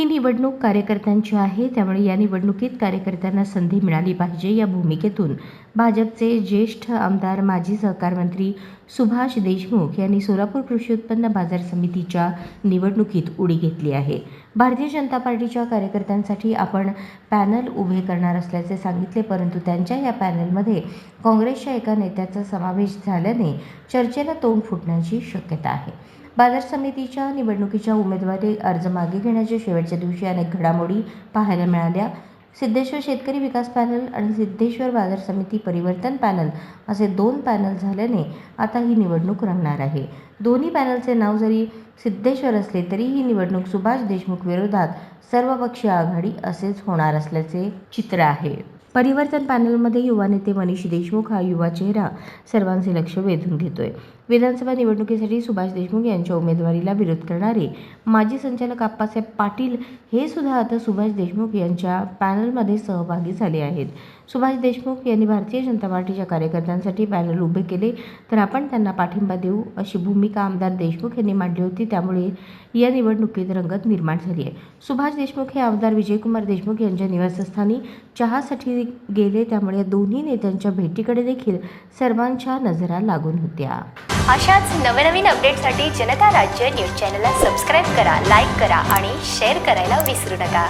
ही निवडणूक कार्यकर्त्यांची आहे त्यामुळे या निवडणुकीत कार्यकर्त्यांना संधी मिळाली पाहिजे या भूमिकेतून. भाजपचे ज्येष्ठ आमदार माजी सहकार मंत्री सुभाष देशमुख यांनी सोलापूर कृषी उत्पन्न बाजार समितीच्या निवडणुकीत उडी घेतली आहे. भारतीय जनता पार्टीच्या कार्यकर्त्यांसाठी आपण पॅनल उभे करणार असल्याचे सांगितले परंतु त्यांच्या या पॅनलमध्ये काँग्रेसच्या एका नेत्याचा समावेश झाल्याने चर्चेला तोंड फुटण्याची शक्यता आहे. बाजार समितीच्या निवडणुकीच्या उमेदवारी अर्ज मागे घेण्याच्या शेवटच्या दिवशी अनेक घडामोडी पाहायला मिळाल्या. सिद्धेश्वर शेतकरी विकास पॅनल आणि सिद्धेश्वर बाजार समिती परिवर्तन पॅनल असे दोन पॅनल झाल्याने आता ही निवडणूक रंगणार आहे. दोन्ही पॅनलचे नाव जरी सिद्धेश्वर असले तरी ही निवडणूक सुभाष देशमुख विरोधात सर्वपक्षीय आघाडी असेच होणार असल्याचे चित्र आहे. परिवर्तन पॅनलमध्ये युवा नेते मनीष देशमुख हा युवा चेहरा सर्वांचे लक्ष वेधून घेतोय. विधानसभा निवडणुकीसाठी सुभाष देशमुख यांच्या उमेदवारीला विरोध करणारे माजी संचालक आप्पासाहेब पाटील हे सुद्धा आता सुभाष देशमुख यांच्या पॅनलमध्ये सहभागी झाले आहेत. सुभाष देशमुख यांनी भारतीय जनता पार्टीच्या कार्यकर्त्यांसाठी पॅनल उभे केले तर आपण त्यांना पाठिंबा देऊ अशी भूमिका आमदार देशमुख यांनी मांडली होती. त्यामुळे या निवडणुकीत रंगत निर्माण झाली आहे. सुभाष देशमुख हे आमदार विजयकुमार देशमुख यांच्या निवासस्थानी चहासाठी गेले त्यामुळे दोन्ही नेत्यांच्या भेटीकडे देखील सर्वांच्या नजरा लागून होत्या. अशाच नवनवीन अपडेटसाठी जनता राज्य न्यूज चॅनलला सबस्क्राईब करा लाईक करा आणि शेअर करायला विसरू नका.